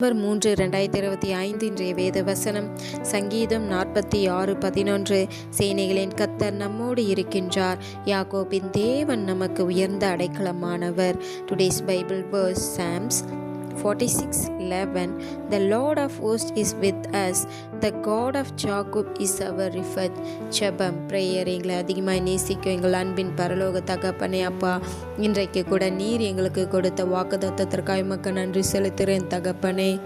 November மூன்று ரெண்டாயிரத்தி இருபத்தி ஐந்து இன்றைய வேத வசனம் சங்கீதம் நாற்பத்தி ஆறு பதினொன்று. சேனைகளின் கத்தர் நம்மோடு இருக்கின்றார். யாகோபின் தேவன் நமக்கு உயர்ந்த அடைக்கலமானவர். Today's Bible verse Psalms 46 11 The Lord of hosts is with us. The God of Jacob is our refuge. ஜெபம் ப்ரேயர் எங்களை அதிகமாக நேசிக்கும் எங்கள் அன்பின் பரலோக தகப்பனே அப்பா. இன்றைக்கு கூட நீர் எங்களுக்கு கொடுத்த வாக்குதத்தத்திற்காக மக்கள் நன்றி செலுத்துகிறேன் தகப்பனே.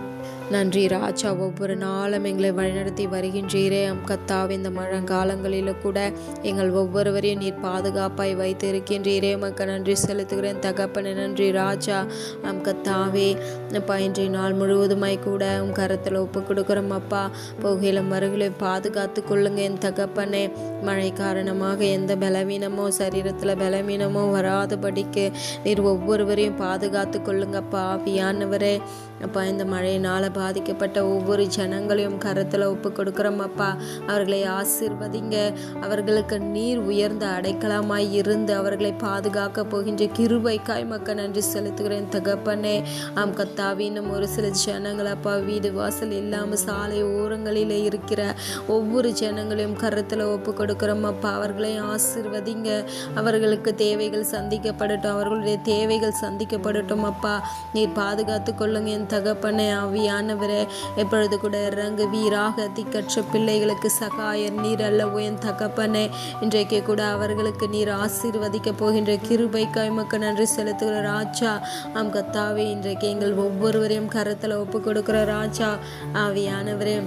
நன்றி ராஜா. ஒவ்வொரு நாளும் எங்களை வழிநடத்தி வருகின்றீரே. அம் கத்தாவ் இந்த மழங்காலங்களில் கூட எங்கள் ஒவ்வொருவரையும் நீர் பாதுகாப்பாய் வைத்து இருக்கின்றீரே மக்க நன்றி செலுத்துகிறேன். தகப்பனே நன்றி ராஜா. அம் கத்தாவே அப்பா இன்றைய நாள் முழுவதுமாய் கூட உம் கரத்தில் ஒப்பு கொடுக்குறோம் அப்பா. புகையிலும் மருகளை பாதுகாத்து கொள்ளுங்க என் தகப்பனே. மழை காரணமாக எந்த பலவீனமோ சரீரத்தில் பலவீனமோ வராதபடிக்கு நீர் ஒவ்வொருவரையும் பாதுகாத்து கொள்ளுங்கப்பா ஆவியானவரே அப்பா இந்த மழையினால் பாதிக்கப்பட்ட ஒவ்வொரு ஜனங்களையும் கரத்தில் ஒப்பு கொடுக்குறோம் அப்பா. அவர்களை ஆசிர்வதிங்க. அவர்களுக்கு நீர் உயர்ந்த அடைக்கலமாய் இருந்து அவர்களை பாதுகாக்க போகின்ற கிருபைக்காய் மக்க நன்றி செலுத்துகிறேன் தகப்பனே. ஆம் கத்தாவி இன்னும் ஒரு சில ஜனங்கள் அப்பா வீடு வாசல் இல்லாமல் சாலை ஓரங்களில் இருக்கிற ஒவ்வொரு ஜனங்களையும் கரத்தில் ஒப்பு கொடுக்குறோம் அப்பா. அவர்களை ஆசிர்வதிங்க. அவர்களுக்கு தேவைகள் சந்திக்கப்படட்டும். அவர்களுடைய தேவைகள் சந்திக்கப்படட்டும் அப்பா. நீர் பாதுகாத்து கொள்ளுங்க. என் தகப்பனே ஆவியானவரே எப்பொழுது கூட இறங்கு வீராக திக்கற்ற பிள்ளைகளுக்கு சகாயர் நீர் அல்லவோ என் தகப்பனே. இன்றைக்கு கூட அவர்களுக்கு நீர் ஆசீர்வதிக்க போகின்ற கிருபை கைமக்கு நன்றி செலுத்துகிற ராஜா. ஆம் கத்தாவே இன்றைக்கு எங்கள் ஒவ்வொருவரையும் கரத்தில் ஒப்பு கொடுக்கிற ராஜா. ஆவியானவரே.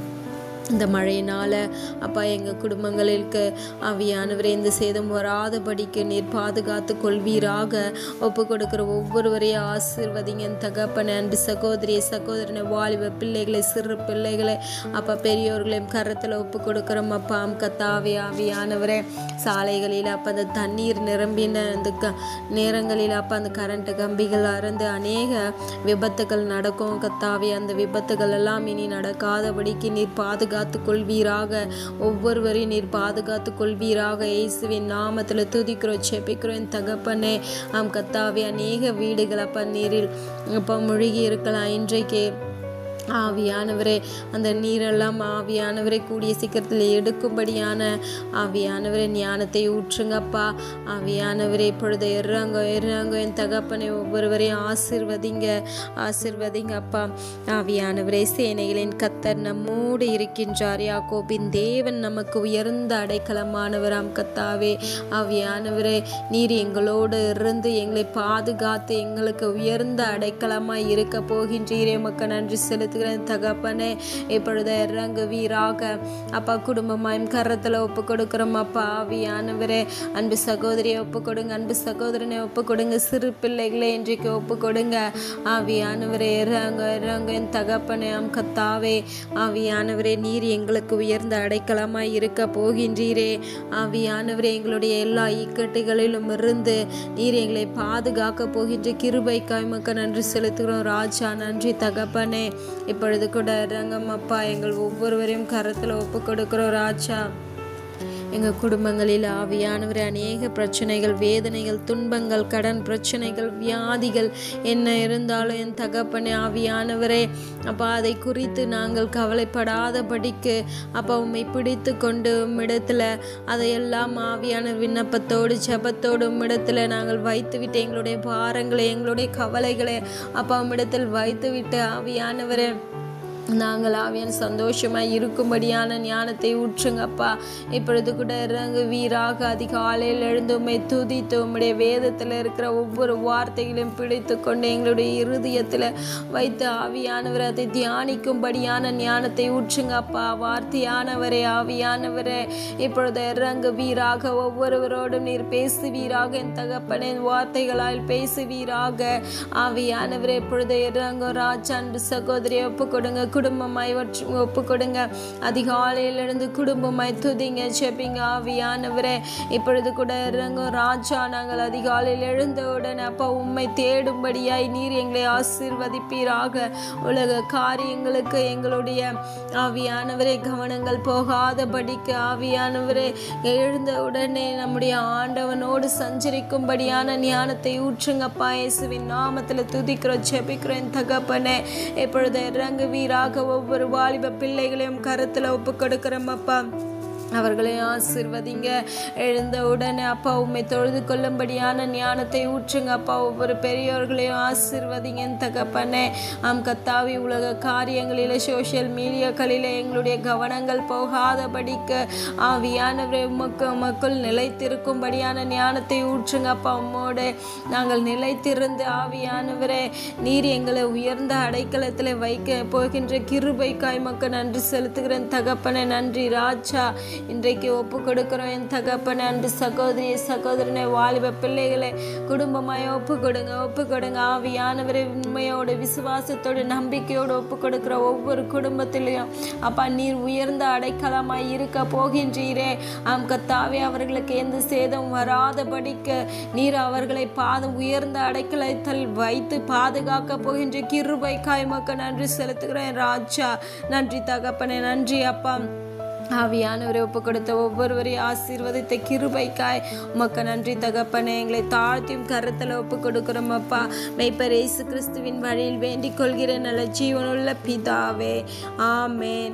இந்த மழையினால் அப்பா எங்கள் குடும்பங்களுக்கு ஆவியானவரே இந்த சேதம் வராதபடிக்கு நீர் பாதுகாத்து கொள்வீராக. ஒப்பு கொடுக்குற ஒவ்வொருவரையும் ஆசிர்வதிங்க. தகப்பனை அன்பு சகோதரியை சகோதரனை வாலிப பிள்ளைகளை சிறு பிள்ளைகளை அப்பா பெரியோர்களையும் கரத்தில் ஒப்பு கொடுக்குறோம் அப்பா. கத்தாவி கத்தாவே ஆவியானவரே. சாலைகளில் அப்போ அந்த தண்ணீர் நிரம்பின அந்த க நேரங்களில் அப்போ அந்த கரண்ட் கம்பிகள் அறந்து அநேக விபத்துகள் நடக்கும். கத்தாவே அந்த விபத்துகள் எல்லாம் இனி நடக்காதபடிக்கு நீர் பாதுகா பாதுகாத்து கொள்வீராக ஒவ்வொருவரையும் நீர் பாதுகாத்து கொள்வீராக இயேசுவின் நாமத்தில் துதிக்கிறோம் செபிக்கிறோம் என் தகப்பனே. ஆம் கத்தாவே அநேக வீடுகள் அப்போ நீரில் அப்போ முழுகி இருக்கலாம். இன்றைக்கு ஆவியானவரே அந்த நீரெல்லாம் ஆவியானவரை கூடிய சீக்கிரத்தில் எடுக்கும்படியான ஆவியானவரை ஞானத்தை ஊற்றுங்கப்பா ஆவியானவரே இப்பொழுது எறாங்க எறாங்க என் தகப்பனை ஒவ்வொருவரையும் ஆசிர்வதிங்க ஆசிர்வதிங்க அப்பா. ஆவியானவரே சேனைகளின் கத்தர் நம்மோடு இருக்கின்றார். யாக்கோபின் தேவன் நமக்கு உயர்ந்த அடைக்கலமானவராம் கத்தாவே. ஆவியானவரே நீர் எங்களோடு இருந்து எங்களை பாதுகாத்து எங்களுக்கு உயர்ந்த அடைக்கலமாய் இருக்க போகின்றீரே. மக்க நன்றி செலுத்து செலுத்துகிறேன் தகப்பனே இப்பொழுது இறங்கு வீராக. அப்பா குடும்பமாயும் கரத்தில் ஒப்பு கொடுக்குறோம் அப்பா ஆவியானவரே. அன்பு சகோதரியை ஒப்பு கொடுங்க அன்பு சகோதரனை ஒப்பு கொடுங்க சிறு பிள்ளைகளை இன்றைக்கு ஒப்பு கொடுங்க ஆவியானவரே இறங்க இறங்க என் தகப்பனே ஆம் கத்தாவே. ஆவியானவரே நீர் எங்களுக்கு உயர்ந்த அடைக்கலமாய் இருக்க போகின்றீரே. ஆவியானவரே எங்களுடைய எல்லா இக்கட்டுகளிலும் இருந்து நீர் எங்களை பாதுகாக்க போகின்ற கிருபைக்காய் மக்க நன்றி செலுத்துகிறோம். ராஜா நன்றி தகப்பனே. இப்பொழுது கூட ரங்கம் அப்பா எங்கள் ஒவ்வொருவரையும் கரத்தில் ஒப்பு கொடுக்கிறோம் ராஜா. எங்கள் குடும்பங்களில் ஆவியானவர் அநேக பிரச்சனைகள் வேதனைகள் துன்பங்கள் கடன் பிரச்சனைகள் வியாதிகள் என்ன இருந்தாலும் என் தகப்பனே ஆவியானவரே அப்பா அதை குறித்து நாங்கள் கவலைப்படாதபடிக்கு அப்பா உம்மை பிடித்து கொண்டு உம்மிடத்தில் அதையெல்லாம் ஆவியான விண்ணப்பத்தோடு ஜபத்தோடு உம்மிடத்தில் நாங்கள் வைத்துவிட்டு எங்களுடைய பாரங்களை எங்களுடைய கவலைகளை அப்பா உம்மிடத்தில் வைத்துவிட்டு ஆவியானவரே நாங்கள் ஆவியான சந்தோஷமாக இருக்கும்படியான ஞானத்தை ஊற்றுங்கப்பா இப்பொழுது கூட இறங்கு வீராக அதிகாலையில் எழுந்து உண்மை துதித்து உம்முடைய வேதத்தில் இருக்கிற ஒவ்வொரு வார்த்தைகளையும் பிடித்து கொண்டு எங்களுடைய இருதயத்தில் வைத்து ஆவியானவர் அதை தியானிக்கும்படியான ஞானத்தை ஊற்றுங்கப்பா வார்த்தையானவரே ஆவியானவரே இப்பொழுது இறங்கு வீராக. ஒவ்வொருவரோடும் நீர் பேசுவீராக. என் தகப்பனின் வார்த்தைகளால் பேசுவீராக. ஆவியானவரே இப்பொழுது இறங்கு ராஜா சகோதரி ஒப்பு கொடுங்க குடும்பமாய் ஒற்று ஒப்பு கொடுங்க அதிகாலையிலிருந்து குடும்பமாய் துதிங்க செப்பிங்க ஆவியானவரே. இப்பொழுது கூட இறங்கும் ராஜா நாங்கள் அதிகாலையில் எழுந்தவுடன் அப்பா உண்மை தேடும்படியாய் நீர் எங்களை ஆசீர்வதிப்பீராக. உலக காரியங்களுக்கு எங்களுடைய ஆவியானவரே கவனங்கள் போகாதபடிக்கு ஆவியானவரே. எழுந்த உடனே நம்முடைய ஆண்டவனோடு சஞ்சரிக்கும்படியான ஞானத்தை ஊற்றுங்கப்பா. இயேசுவின் நாமத்தில் துதிக்கிறோம் செபிக்கிறோம் தகப்பனே. இப்பொழுது இறங்குவீராக. ஒவ்வொரு வாலிப பிள்ளைகளையும் கருத்தில் ஒப்பு கொடுக்கிறோம் அப்பா. அவர்களை ஆசிர்வதிங்க. எழுந்த உடனே அப்பா உண்மை தொழுது கொள்ளும்படியான ஞானத்தை ஊற்றுங்க. அப்பா ஒவ்வொரு பெரியோர்களையும் ஆசிர்வதிங்க. தகப்பனே ஆம் கத்தாவி உலக காரியங்களில் சோஷியல் மீடியாக்களில் எங்களுடைய கவனங்கள் போகாதபடிக்கு ஆவியானவரை உமக்கு மக்கள் நிலைத்திருக்கும்படியான ஞானத்தை ஊற்றுங்க. அப்பா உம்மோடு நாங்கள் நிலைத்திருந்து ஆவியானவரே நீர் எங்களை உயர்ந்த அடைக்கலத்தில் வைக்க போகின்ற கிருபைக்காய் மக்கள் நன்றி செலுத்துகிறேன். தகப்பனே நன்றி ராஜா. இன்றைக்கு ஒப்பு கொடுக்கிறோம். என் தகப்பன அன்று சகோதரி சகோதரனை வாலிப பிள்ளைகளை. குடும்பமாய் ஒப்பு கொடுங்க ஒப்பு கொடுங்க. ஆவியானவரை உண்மையோடு விசுவாசத்தோடு நம்பிக்கையோடு ஒப்பு கொடுக்கிற ஒவ்வொரு குடும்பத்திலையும் அப்பா நீர் உயர்ந்த அடைக்கலமாய் இருக்க போகின்றீரே. ஆம் கத்தாவே அவர்களுக்கு எந்த சேதம் வராதபடிக்கு நீர் அவர்களை பாதம் உயர்ந்த அடைக்கலத்தில் வைத்து பாதுகாக்க போகின்ற கிருபை காய்மக்க நன்றி செலுத்துகிறேன். ராஜா நன்றி தகப்பனே நன்றி அப்பா. ஆவியானவரை ஒப்பு கொடுத்த ஒவ்வொருவரையும் ஆசீர்வதித்த கிருபைக்காய். உமக்கு நன்றி தகப்பனே எங்களை தாழ்த்தியும் கருத்தில் ஒப்பு கொடுக்குறோம் அப்பா. மெய்ப்பர் இயேசு கிறிஸ்துவின் வழியில் வேண்டிக் கொள்கிற நல்ல ஜீவனுள்ள பிதாவே. ஆமேன்.